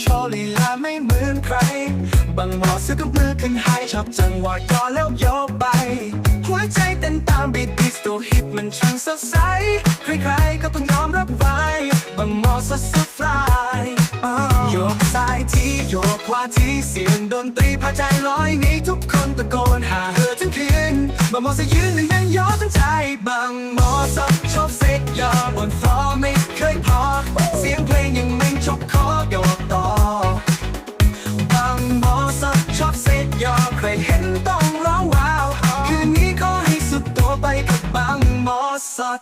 โชว์ลีลาไม่เหมือนใคร บางหมอซื้อกับมือขึ้นให้ชอบจังหวะก่อนแล้วโยกไป หัวใจเต้นตามบีทดิสโตฮิปมันช่างสดใส ใครๆก็ต้องยอมรับไว้บางหมอสดสดฟลายโยกซ้ายทีโยกขวาทีเสียงดนตรีพาใจลอยหนี้ทุกคนตะโกนหาเธอทั้งคืนบางหมอจะยืนหนึ่งยังย่อทั้งใจบางหมอ หมอสัก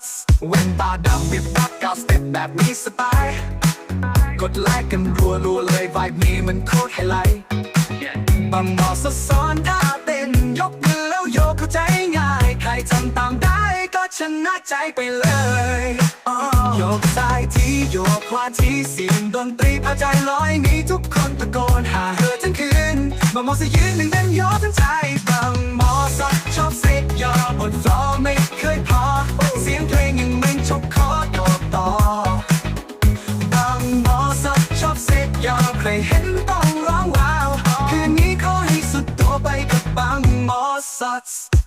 เว้นตาดำบิบตักก้าวสเต็ปแบบนี้สบาย กดไลค์กันรัวรัวๆเลยไวบ์นี้มันโคตรไฮไลท์บางหมอสสอนท่าเต้นยกมือแล้วโยกเข้าใจง่าย ใครทำตามได้ก็ชนะใจไปเลยอ้อโยกซ้ายทีโยกขวาทีเสียงดนตรีพาใจลอยหนี้ทุกคนตะโกนหาเธอทั้งคืนบางหมอสยืนหนึ่งเต้นโยกทั้งใจบางหมอสักชอบเซ็ก สัก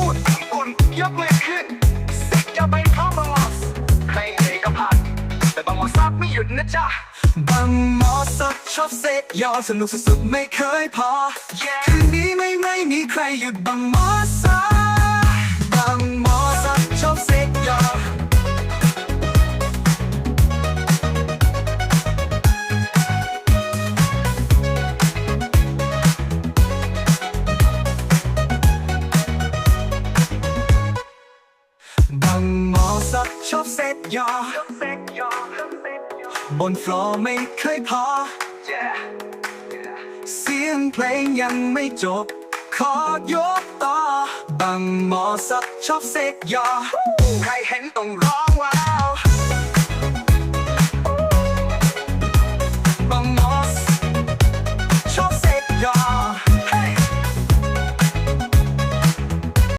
อุ่นอุ่นยกเลยขึ้นเซ็กยอไปพร้อมบางหมอสใครเองก็ผ่านแต่บางหมอสับไม่หยุดนะจ๊ะบางหมอสักชอบเซ็กยอสนุกสุดๆไม่เคยพอคืนนี้ไม่ไม่มีใครหยุดบางหมอสั บางหมอสักชอบเซ็ตยอบนฟลอร์ไม่เคยพอ เสียงเพลงยังไม่จบ ขอยกต่อบางหมอสักชอบเซ็ตยอ ใครเห็นต้องร้องว้าว